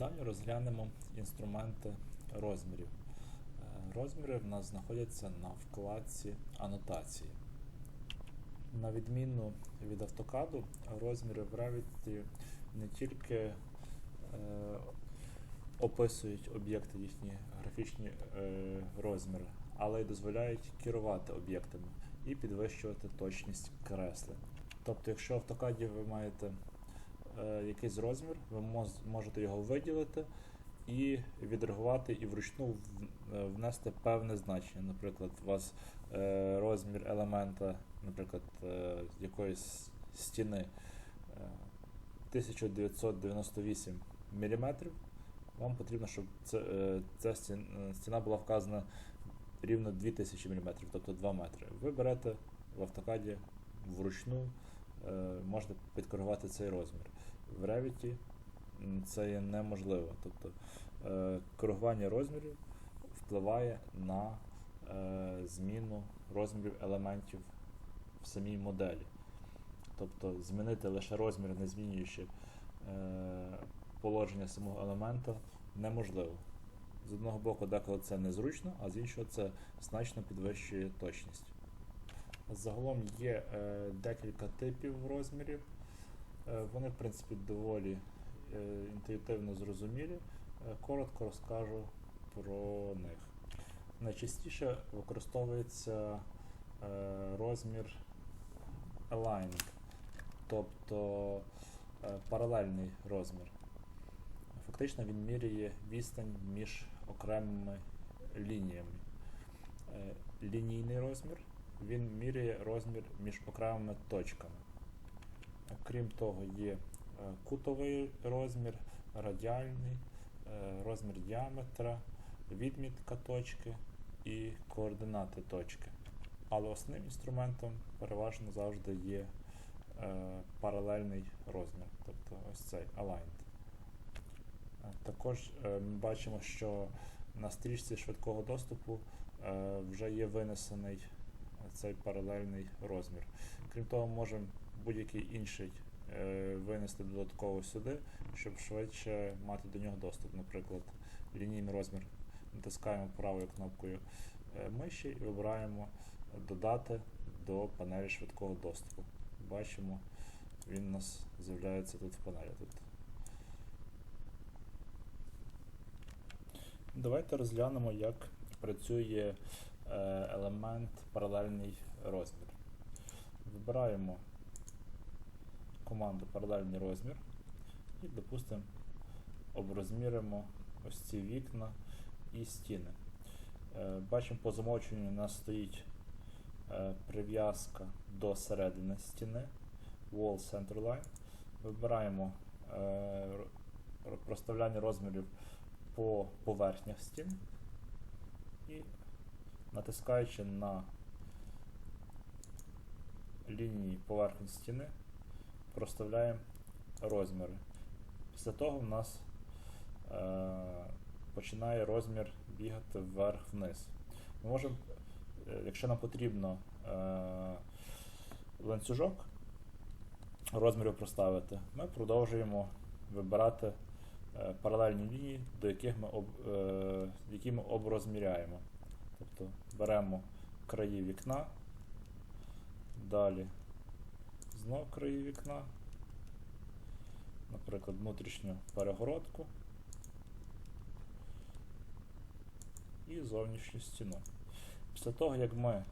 Далі розглянемо інструменти розмірів. Е, Розміри в нас знаходяться на вкладці анотації. На відміну від автокаду, розміри в Revit не тільки е, описують об'єкти їхні графічні е, розміри, але й дозволяють керувати об'єктами і підвищувати точність креслень. Тобто, якщо в автокаді ви маєте якийсь розмір, ви можете його виділити і відреагувати і вручну е, внести певне значення. Наприклад, у вас е, розмір елемента, наприклад, е, якоїсь стіни е, 1998 мм, вам потрібно, щоб е, ця е, стіна була вказана рівно 2000 мм, тобто 2 метри. Ви берете в автокаді вручну, е, можете підкоригувати цей розмір. В Revit це є неможливо. Тобто е, коригування розмірів впливає на е, зміну розмірів елементів в самій моделі. Тобто змінити лише розмір, не змінюючи е, положення самого елемента, неможливо. З одного боку, деколи це незручно, а з іншого це значно підвищує точність. Загалом є е, декілька типів розмірів. Е, вони, в принципі, доволі е, інтуїтивно зрозумілі. Е, коротко розкажу про них. Найчастіше використовується розмір aligning, тобто паралельний розмір. Фактично він міряє відстань між окремими лініями. Лінійний розмір він міряє розмір між окремими точками. Крім того, є е, кутовий розмір, радіальний, е, розмір діаметра, відмітка точки і координати точки. Але основним інструментом переважно завжди є е, паралельний розмір, тобто ось цей aligned. Також ми бачимо, що на стрічці швидкого доступу вже є винесений цей паралельний розмір. Крім того, можемо будь-який інший е, винести додатково сюди, щоб швидше мати до нього доступ. Наприклад, лінійний розмір натискаємо правою кнопкою е, миші і вибираємо додати до панелі швидкого доступу. Бачимо, він у нас з'являється тут в панелі. Тут. Давайте розглянемо, як працює е, елемент паралельний розмір. Вибираємо команду паралельний розмір і, допустимо, оброзміримо ось ці вікна і стіни. Е, Бачимо, по замовчуванню у нас стоїть е, прив'язка до середини стіни, Wall Center Line. Вибираємо е, проставляння розмірів по поверхнях стін і натискаючи на лінії поверхні стіни, проставляємо розміри. Після того в нас е, починає розмір бігати вверх-вниз. Ми можемо, е, якщо нам потрібно е, ланцюжок розмірів проставити, ми продовжуємо вибирати е, паралельні лінії, до яких ми, об, е, які ми оброзміряємо. Тобто беремо краї вікна, далі знов краї вікна, наприклад, внутрішню перегородку і зовнішню стіну. Після того, як ми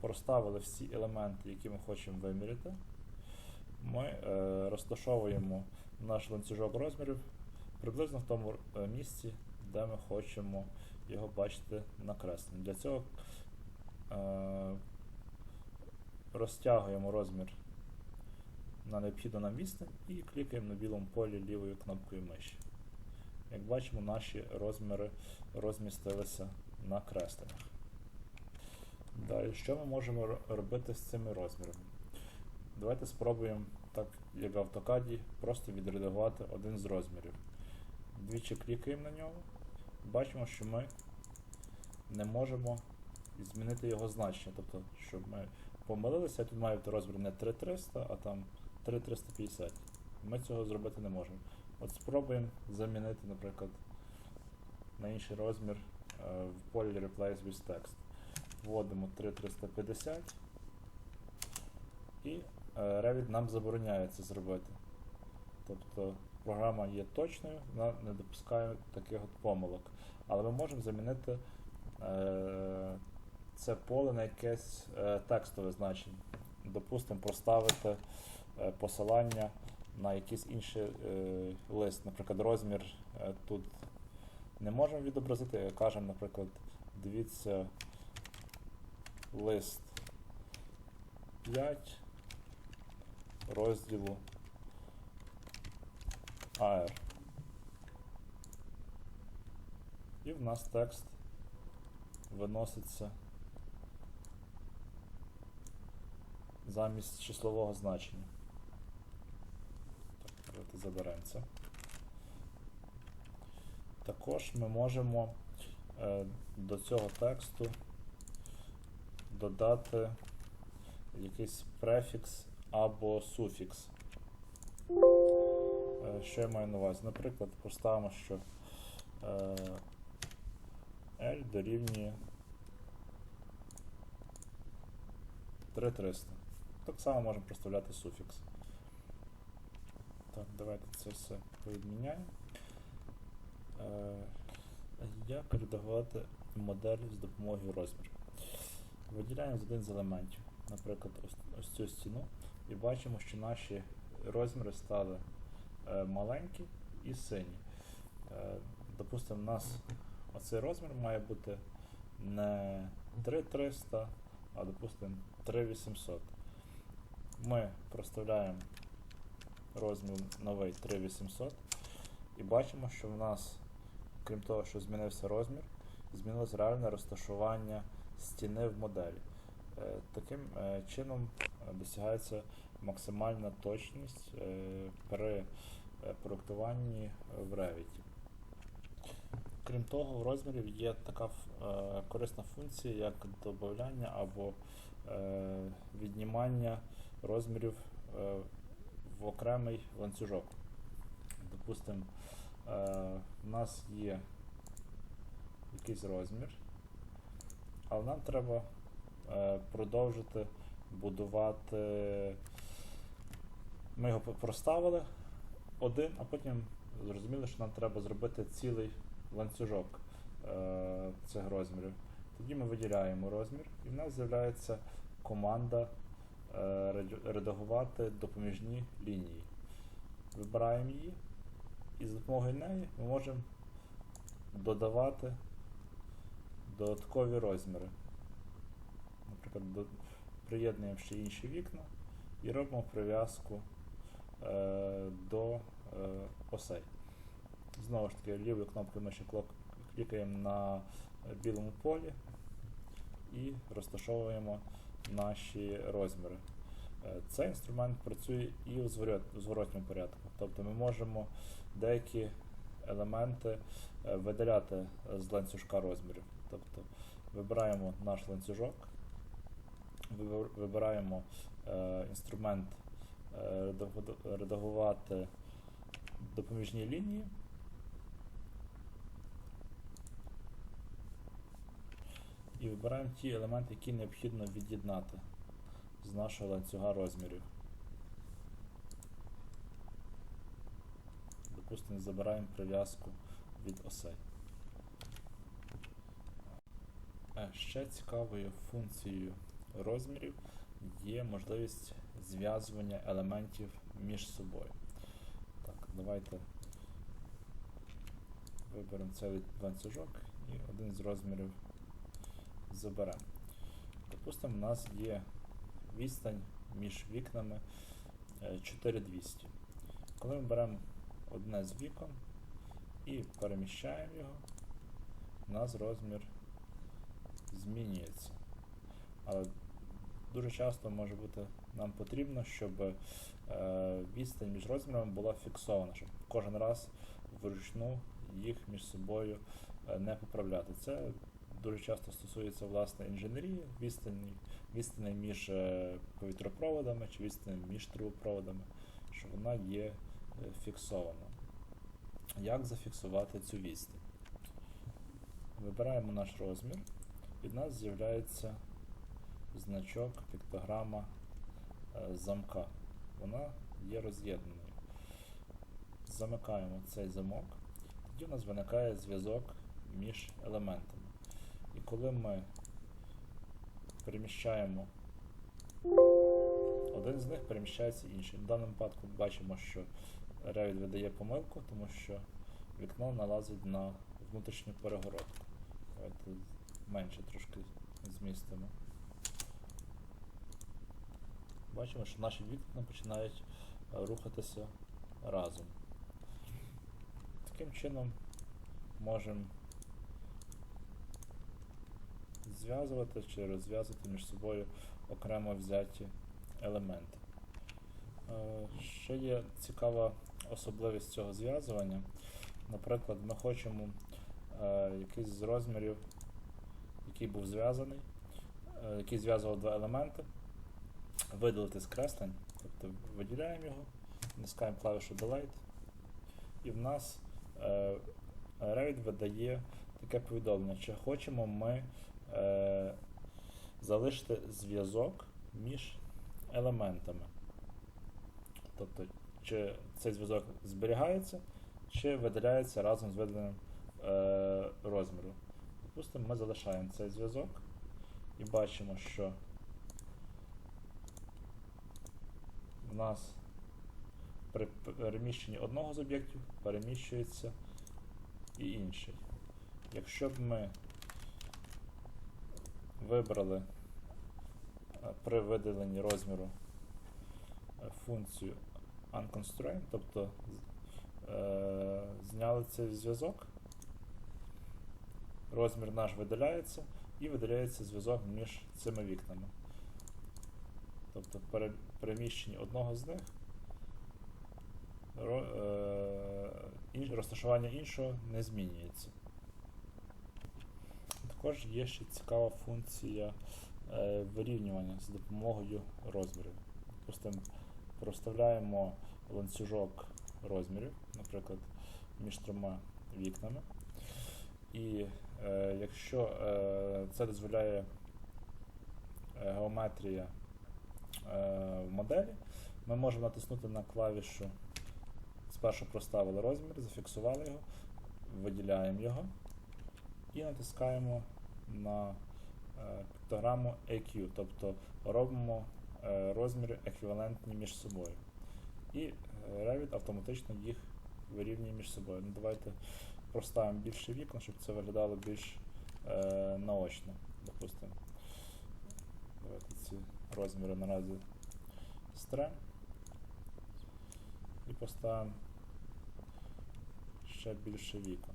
проставили всі елементи, які ми хочемо виміряти, ми е, розташовуємо наш ланцюжок розмірів приблизно в тому е, місці, де ми хочемо його бачити накресленим. Для цього е, розтягуємо розмір на необхідну нам відстань і клікаємо на білому полі лівою кнопкою миші. Як бачимо, наші розміри розмістилися на кресленнях. Далі, що ми можемо робити з цими розмірами? Давайте спробуємо, так як в автокаді, просто відредагувати один з розмірів. Двічі клікаємо на нього. Бачимо, що ми не можемо змінити його значення. Тобто, щоб ми помилилися, я тут бути розмір не 3300, а там 3350. Ми цього зробити не можемо. От спробуємо замінити, наприклад, на інший розмір е, в полі Replace with Text. Вводимо 3350 і е, Revit нам забороняє це зробити. Тобто програма є точною, вона не допускає таких от помилок. Але ми можемо замінити е, це поле на якесь е, текстове значення. Допустимо, проставити е, посилання на якийсь інший е, лист. Наприклад, розмір тут не можемо відобразити, кажемо, наприклад, дивіться лист 5 розділу AR. І в нас текст виноситься замість числового значення. Так, давайте заберемо це. Також ми можемо е, до цього тексту додати якийсь префікс або суфікс. Е, що я маю на увазі? Наприклад, поставимо, що е, L дорівнює 3300. Так само можемо проставляти суфікс. Так, давайте це все повідміняємо. Е, як редагувати модель з допомогою розмірів? Виділяємо з один з елементів, наприклад, ось, ось цю стіну, і бачимо, що наші розміри стали е, маленькі і сині. Е, допустимо, у нас оцей розмір має бути не 3300, а допустимо 3800. Ми проставляємо розмір новий 3800 і бачимо, що в нас, крім того, що змінився розмір, змінилось реальне розташування стіни в моделі. Е, Таким е, чином е, досягається максимальна точність при проектуванні в Revit. Крім того, в розмірів є така корисна функція, як додавання або віднімання розмірів е, в окремий ланцюжок. Допустимо, е, в нас є якийсь розмір, але нам треба е, продовжити будувати. Ми його проставили один, а потім зрозуміли, що нам треба зробити цілий ланцюжок е, цих розмірів. Тоді ми виділяємо розмір, і в нас з'являється команда е, редагувати допоміжні лінії. Вибираємо її, і за допомогою неї ми можемо додавати додаткові розміри. Наприклад, приєднуємо ще інші вікна і робимо прив'язку е, до е, осей. Знову ж таки, лівою кнопкою миші клікаємо на е, білому полі і розташовуємо наші розміри. Е, Цей інструмент працює і у зворотньому порядку. Тобто ми можемо деякі елементи е, видаляти з ланцюжка розмірів. Тобто вибираємо наш ланцюжок, вибираємо е, інструмент редагувати допоміжні лінії. І вибираємо ті елементи, які необхідно від'єднати з нашого ланцюга розмірів. Допустимо, забираємо прив'язку від осей. Е, Ще цікавою функцією розмірів є можливість зв'язування елементів між собою. Так, давайте виберемо цей ланцюжок і один з розмірів заберемо. Допустимо, у нас є відстань між вікнами е, 4200. Коли ми беремо одне з вікон і переміщаємо його, у нас розмір змінюється. Але дуже часто може бути нам потрібно, щоб е, відстань між розмірами була фіксована, щоб кожен раз вручну їх між собою е, не поправляти. Це дуже часто стосується власне інженерії, відстані, відстані між е, повітропроводами чи відстані між трубопроводами, що вона є е, фіксована. Як зафіксувати цю відстань? Вибираємо наш розмір, і в нас з'являється значок, піктограма е, замка. Вона є роз'єднаною. Замикаємо цей замок, тоді у нас виникає зв'язок між елементами. І коли ми переміщаємо один з них, переміщається інший. В даному випадку бачимо, що Revit видає помилку, тому що вікно налазить на внутрішню перегородку. Давайте менше трошки змістимо. Бачимо, що наші вікна починають е, рухатися разом. Таким чином можемо зв'язувати чи розв'язувати між собою окремо взяті елементи. Е, Ще є цікава особливість цього зв'язування. Наприклад, ми хочемо е, якийсь з розмірів, який був зв'язаний, е, який зв'язував два елементи, видалити з креслень, тобто виділяємо його, натискаємо клавішу Delete, і в нас Revit видає таке повідомлення, чи хочемо ми е, залишити зв'язок між елементами. Тобто, чи цей зв'язок зберігається, чи видаляється разом з видаленим е, розміром. Допустимо, ми залишаємо цей зв'язок і бачимо, що в нас при переміщенні одного з об'єктів переміщується і інший. Якщо б ми вибрали е, при видаленні розміру е, функцію unconstrained, тобто е, зняли цей зв'язок, розмір наш видаляється і видаляється зв'язок між цими вікнами. Тобто при переміщенні одного з них е, розташування іншого не змінюється. Також є ще цікава функція е, вирівнювання з допомогою розмірів. Допустимо, проставляємо ланцюжок розмірів, наприклад, між трьома вікнами. І е, якщо е, це дозволяє е, геометрія е, в моделі, ми можемо натиснути на клавішу. Спершу проставили розмір, зафіксували його, виділяємо його і натискаємо на е, піктограму EQ, тобто робимо е, розміри еквівалентні між собою. І е, Revit автоматично їх вирівнює між собою. Ну, давайте проставимо більше вікон, щоб це виглядало більш е, наочно. Допустимо, давайте ці розміри наразі стрем. І поставимо ще більше вікон.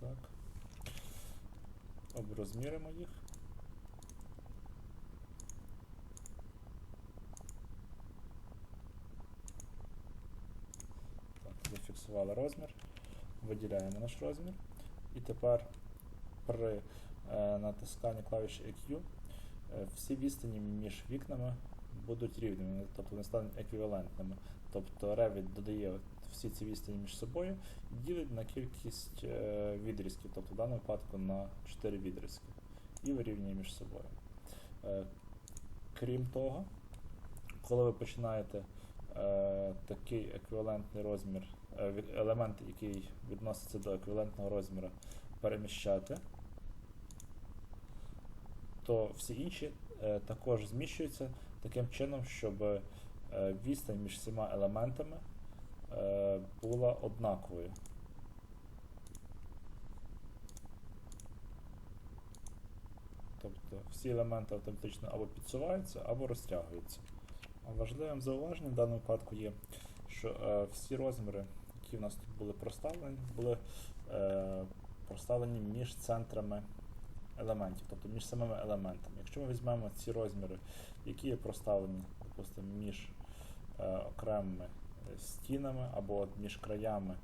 Так. Оброзміримо їх. Так, зафіксували розмір. Виділяємо наш розмір. І тепер при е, натисканні клавіші EQ е, всі відстані між вікнами будуть рівними, тобто вони стануть еквівалентними. Тобто Revit додає всі ці відстані між собою і ділить на кількість е, відрізків, тобто в даному випадку на 4 відрізки, і вирівнює між собою. Е, крім того, коли ви починаєте е, такий еквівалентний розмір, елемент, який відноситься до еквівалентного розміру, переміщати, то всі інші також зміщуються таким чином, щоб відстань між всіма елементами була однаковою. Тобто всі елементи автоматично або підсуваються, або розтягуються. Важливим зауваженням в даному випадку є, що е, всі розміри, які в нас тут були проставлені, були е, проставлені між центрами елементів, тобто між самими елементами. Якщо ми візьмемо ці розміри, які є проставлені, допустимо, між е, окремими е, стінами або між краями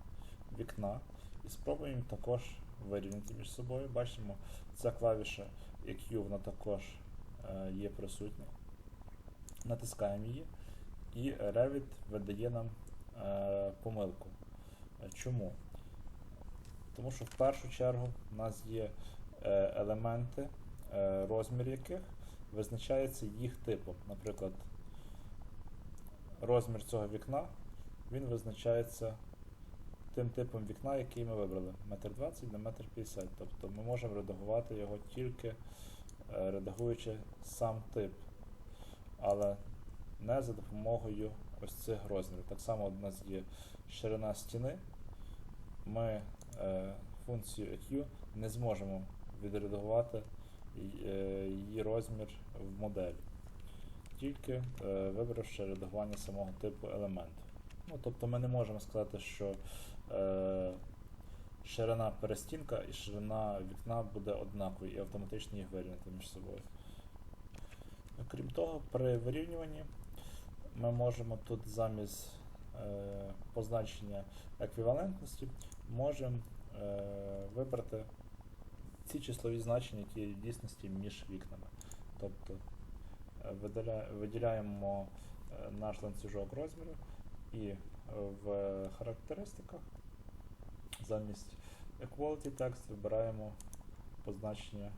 вікна, і спробуємо також вирівняти між собою. Бачимо, ця клавіша EQ вона також е, є присутня. натискаємо її, і Revit видає нам е, помилку. Е, Чому? Тому що в першу чергу в нас є елементи, розмір яких визначається їх типом. Наприклад, розмір цього вікна він визначається тим типом вікна, який ми вибрали. 1,20 на 1,50 м. Тобто ми можемо редагувати його тільки е, редагуючи сам тип, але не за допомогою ось цих розмірів. Так само у нас є ширина стіни. Ми е, функцію EQ не зможемо відредагувати е, її розмір в моделі, тільки е, вибравши редагування самого типу елементу. Ну, тобто ми не можемо сказати, що е, ширина перестінка і ширина вікна буде однакові і автоматично їх вирівняти між собою. Крім того, при вирівнюванні ми можемо тут замість е, позначення еквівалентності можемо е, вибрати ці числові значення, які є в дійсності між вікнами. Тобто е, виділяємо е, наш ланцюжок розміру і е, в характеристиках замість equality text вибираємо позначення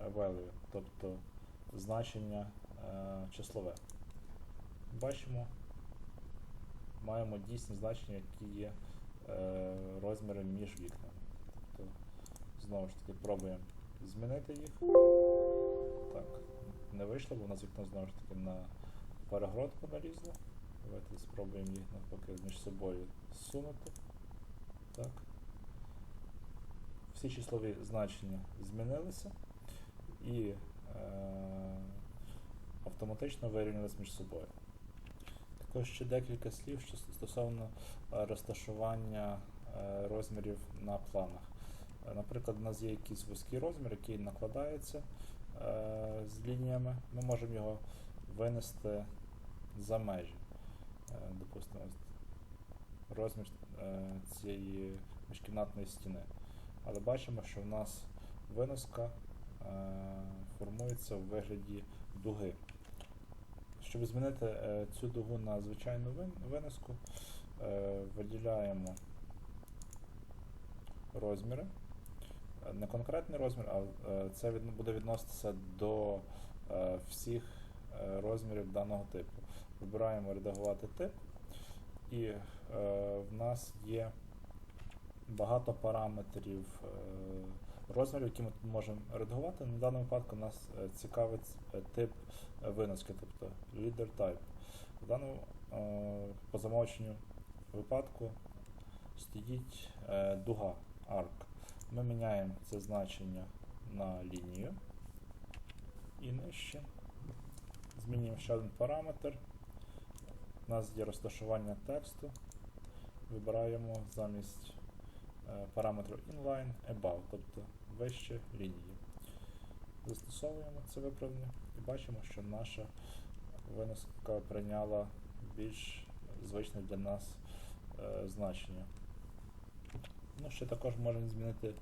е, value, тобто значення е, числове. Бачимо, маємо дійсні значення, які є е, розміри між вікнами. Тобто, знову ж таки, пробуємо змінити їх. Так, не вийшло, бо у нас вікно знову ж таки на перегородку налізло. Давайте спробуємо їх навпаки між собою зсунути. Так. Всі числові значення змінилися і е, автоматично вирівнялись між собою. Також ще декілька слів що стосовно е, розташування е, розмірів на планах. Е, Наприклад, у нас є якийсь вузький розмір, який накладається е, з лініями. Ми можемо його винести за межі. Е, Допустимо, розмір е, цієї міжкімнатної стіни. Але бачимо, що в нас виноска е, формується в вигляді дуги. Щоб змінити цю дугу на звичайну виноску, виділяємо розміри. Не конкретний розмір, а це буде відноситися до всіх розмірів даного типу. Вибираємо редагувати тип, і е, в нас є багато параметрів е, розмірів, які ми тут можемо редагувати. На даному випадку нас е, цікавить е, тип е, виноски, тобто leader type. В даному е, по замовченню випадку стоїть е, дуга arc. Ми міняємо це значення на лінію і нижче. Змінюємо ще один параметр. У нас є розташування тексту. Вибираємо замість е, параметру inline above, тобто вище лінії. Застосовуємо це виправлення і бачимо, що наша виноска прийняла більш звичне для нас е, значення. Ну, ще також можемо змінити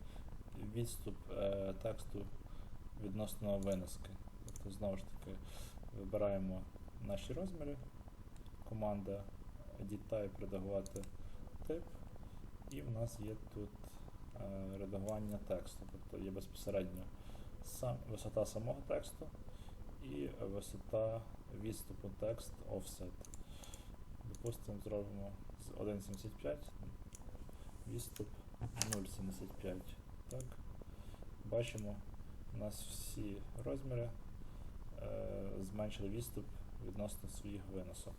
відступ е, тексту відносно виноски. Тобто, знову ж таки, вибираємо наші розміри, команда edit type редагувати тип, і в нас є тут е, редагування тексту, тобто є безпосередньо сам, висота самого тексту і висота відступу текст offset. Допустимо, зробимо з 1,75 відступ 0,75. Так. Бачимо, у нас всі розміри е, зменшили відступ відносно своїх виносок.